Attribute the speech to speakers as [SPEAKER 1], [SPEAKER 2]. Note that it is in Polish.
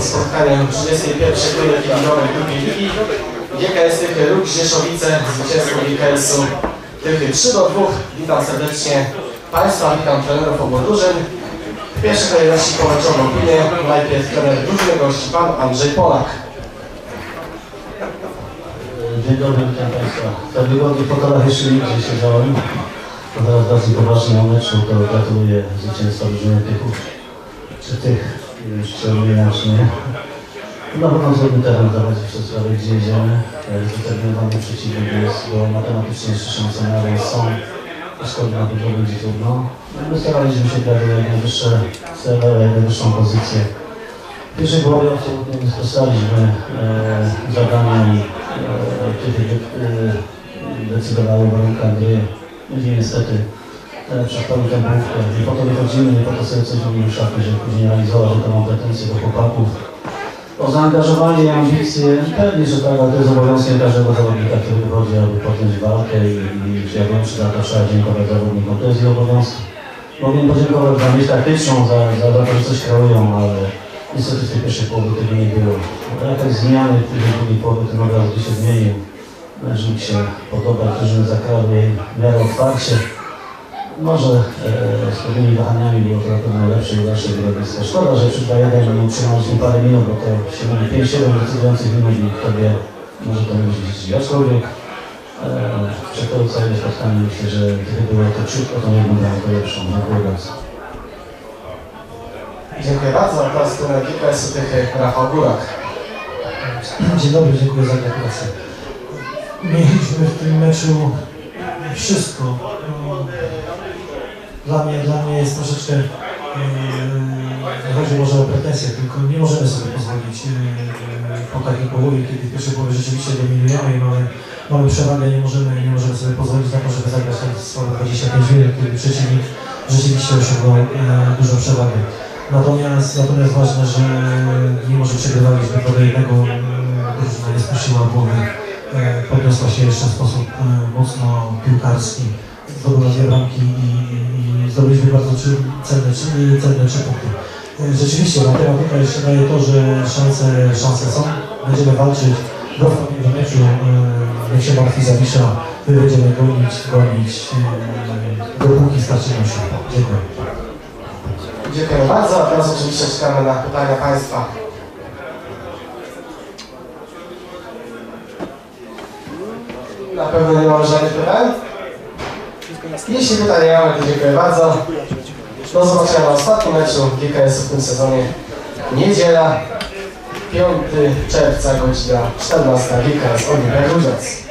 [SPEAKER 1] spotkanie 31. kolejki ligowej drugiej ligi. GKS Tychy Róg Rzeszowice, zwycięstwo GKS-u Tychy 3 do 2. Witam serdecznie Państwa, witam trenerów obu drużyn. W pierwszej kolejności pomeczową opinię najpierw trener drużyny gości Pan Andrzej Polak.
[SPEAKER 2] Dzień dobry, witam Państwa. Za wygodnie po torach jeszcze nigdzie siedziałem. Teraz bardziej poważnie o meczu, to gratuluję zwycięstwa drużyny Tychów. Czy tych, jeszcze inaczej. Na pewno trudny teren zachodzi w Wrocławiu, gdzie jedziemy. Zdeterminowany przeciwnik jest, bo matematycznie szanse na awans są. Szkoda na pewno będzie trudno. My staraliśmy się grać najwyższe cele, najwyższą pozycję. W pierwszej połowie absolutnie nie sprostaliśmy e, zadaniom, e, które e, decydowały o warunkach gry. Gdzie niestety przez pełną tempówkę. Nie po to wychodzimy, nie po to sobie coś robimy szafy, żeby później realizować, że to mam pretensje do chłopaków. O zaangażowanie i ambicje, pewnie, że tak, ale to jest obowiązkiem każdego zawodnika, który wychodzi, aby podjąć walkę i, i ja wiem, że za to trzeba dziękować zawodnikom. To jest ich obowiązek. Mogę podziękować za myśl taktyczną, za, za, to, że coś kreują, ale niestety w tej pierwszej połowie tego nie było. Jakaś zmiany w tej drugiej połowie ten obraz by się zmienił. Mecz mi się podoba, którzy zakradł jej w miarę otwarcie. Może e, z pewnymi wahaniami było to na pewno lepsze i dalsze wyrobisko. Szkoda, że przy 2-1 nie utrzymaliśmy parę minut, bo to się mówi 5-7 decydujących minut i wtedy może to nie być Aczkolwiek e, przy to całym spotkaniu myślę, że gdyby było to ciutko, to nie byłoby to lepszą. Dziękuję bardzo.
[SPEAKER 1] Dziękuję bardzo. A teraz trener GKS-u Tychy Rafał Górak.
[SPEAKER 3] Dzień dobry, dziękuję za gratulacje. Mieliśmy w tym meczu wszystko. Dla mnie, dla mnie jest troszeczkę, yy, chodzi może o pretensje, tylko nie możemy sobie pozwolić yy, po takiej połowie, kiedy w pierwszej połowie rzeczywiście dominujemy i mamy, mamy przewagę, nie możemy, nie możemy sobie pozwolić na to, żeby zagrać tak swoje 25 minut, kiedy przeciwnik rzeczywiście osiągnął yy, dużą przewagę. Natomiast, natomiast ważne, że mimo, że przegrywaliśmy do jednego, drużyna nie spuściła głowy, e, podniosła się jeszcze w sposób e, mocno piłkarski, zdobyła dwie bramki i zdobyliśmy bardzo cenne, cenne trzy punkty. E, Rzeczywiście matematyka jeszcze daje to, że szanse, szanse są, będziemy walczyć do ostatniego meczu, e, niech się martwi Zawisza, my będziemy gonić, gonić, e, dopóki starczy nam sił. Dziękuję.
[SPEAKER 1] Dziękuję bardzo. A teraz oczywiście czekamy na pytania Państwa. Na pewno nie mamy żadnych pytań? Jeśli pytań nie mamy, to dziękuję bardzo. Do zobaczenia na ostatnim meczu GKS-u w tym sezonie. Niedziela, 5 czerwca, godzina 14. GKS Olimpia Grudziądz.